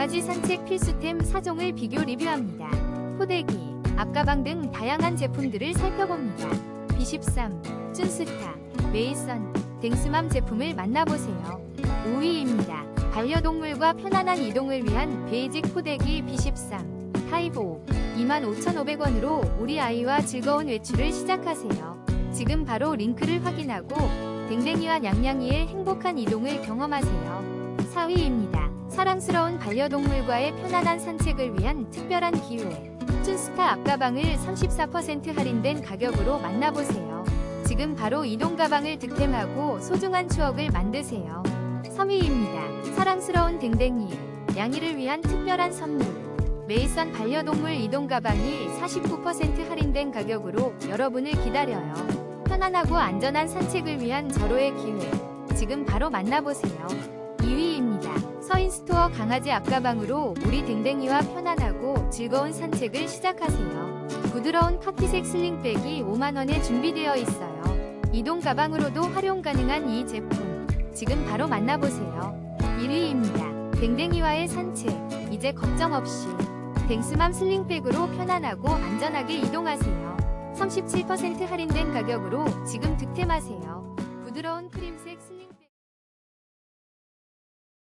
강아지 산책 필수템 4종을 비교 리뷰합니다. 포대기, 앞가방 등 다양한 제품들을 살펴봅니다. B13, 쭌스타, 메이선, 댕스맘 제품을 만나보세요. 5위입니다. 반려동물과 편안한 이동을 위한 베이직 포대기 B13, 타입 5, 25,500원으로 우리 아이와 즐거운 외출을 시작하세요. 지금 바로 링크를 확인하고 댕댕이와 냥냥이의 행복한 이동을 경험하세요. 4위입니다. 사랑스러운 반려동물과의 편안한 산책을 위한 특별한 기회. 춘스타 앞가방을 34% 할인된 가격으로 만나보세요. 지금 바로 이동 가방을 득템하고 소중한 추억을 만드세요. 3위입니다. 사랑스러운 댕댕이, 냥이를 위한 특별한 선물. 메이선 반려동물 이동 가방이 49% 할인된 가격으로 여러분을 기다려요. 편안하고 안전한 산책을 위한 절호의 기회. 지금 바로 만나보세요. 2위입니다. 서인스토어 강아지 앞가방으로 우리 댕댕이와 편안하고 즐거운 산책을 시작하세요. 부드러운 카키색 슬링백이 5만원에 준비되어 있어요. 이동 가방으로도 활용 가능한 이 제품. 지금 바로 만나보세요. 1위입니다. 댕댕이와의 산책. 이제 걱정 없이. 댕스맘 슬링백으로 편안하고 안전하게 이동하세요. 37% 할인된 가격으로 지금 득템하세요. 부드러운 크림색 슬링